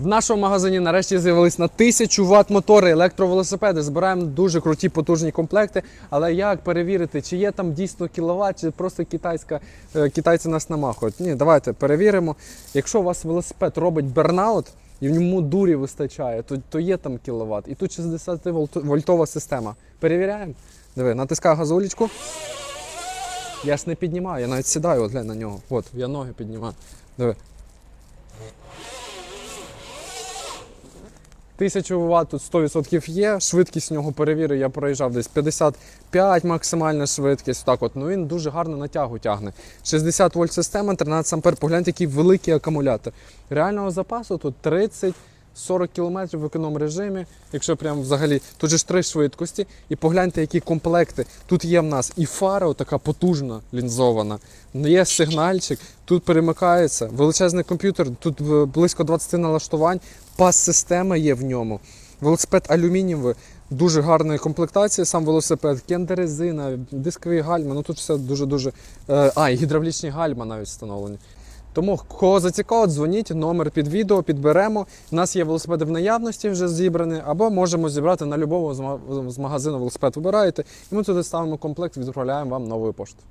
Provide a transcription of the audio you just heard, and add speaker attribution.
Speaker 1: В нашому магазині нарешті з'явились на 1000 Вт мотори, електровелосипеди. Збираємо дуже круті потужні комплекти. Але як перевірити, чи є там дійсно кіловат, чи просто китайська, е, китайці нас намахують? Ні, давайте перевіримо. Якщо у вас велосипед робить бернаут, і в ньому дурі вистачає, то, то є там кіловат. І тут 60 вольт- вольтова система. Перевіряємо. Диви, натискаю газулечку. Я ж не піднімаю, я навіть сідаю от, глянь на нього. От, я ноги піднімаю. Диви. 1000 Вт тут 100% є. Швидкість нього перевірю, я проїжджав десь 55 максимальна швидкість. Так от, ну він дуже гарно на тягу тягне. 60 вольт система, 13 ампер. Погляньте, який великий акумулятор. Реального запасу тут 30. 40 км в економ режимі, якщо прям взагалі тут же ж три швидкості. І погляньте, які комплекти. Тут є в нас і фара, така потужна лінзована, є сигнальчик, тут перемикається, величезний комп'ютер, тут е, близько 20 налаштувань, пас-система є в ньому. Велосипед алюмінієвий, дуже гарної комплектації, сам велосипед, кендерезина, дискові гальма, ну тут все дуже-дуже. е, А, і гідравлічні гальма навіть встановлені. Тому кого зацікавить, дзвоніть, номер під відео підберемо. У нас є велосипеди в наявності вже зібрані, або можемо зібрати на любого з ма- з магазину велосипед. Вибираєте, і ми туди ставимо комплект, відправляємо вам новою поштою.